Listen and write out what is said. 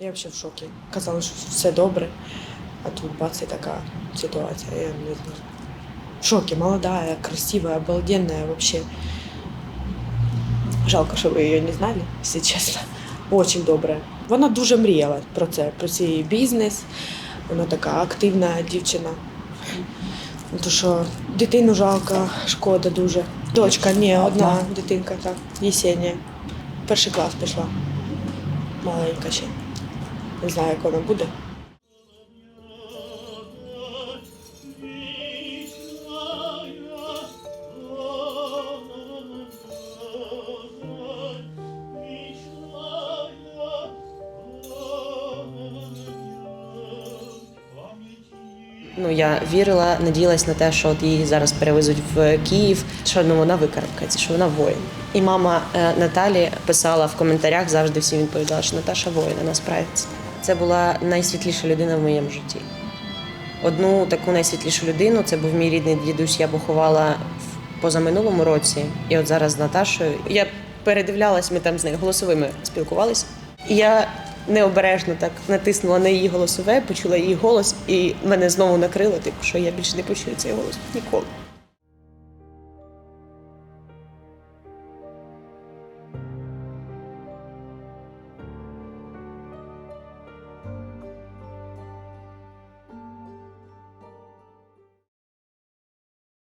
Я взагалі в шокі. Казали, що все добре, а тут бац і така ситуація. Я не знаю. В шокі, молода, красивая, обалденная вообще. Жалко, що ви її не знали, якщо чесно. Очень добра. Вона дуже мріяла про це, про свій бізнес. Вона така активна дівчина. То що дитину жалко, шкода дуже. Дочка, ні, одна дитинка, так, Єсенія. Перший клас пішла. Маленька ще. Не знаю, як вона буде. Ну я вірила, надіялась на те, що от її зараз перевезуть в Київ, що ну вона викарабкається, що вона воїн. І мама е, Наталі писала в коментарях, завжди всім відповідала, що Наташа воїн, вона справиться. Це була найсвітліша людина в моєму житті. Одну таку найсвітлішу людину це був мій рідний дідусь. Я поховала в позаминулому році, і от зараз з Наташою. Я передивлялась, ми там з нею голосовими спілкувалися. І я необережно так натиснула на її голосове, почула її голос, і мене знову накрило, типу, що я більше не почую цей голос ніколи.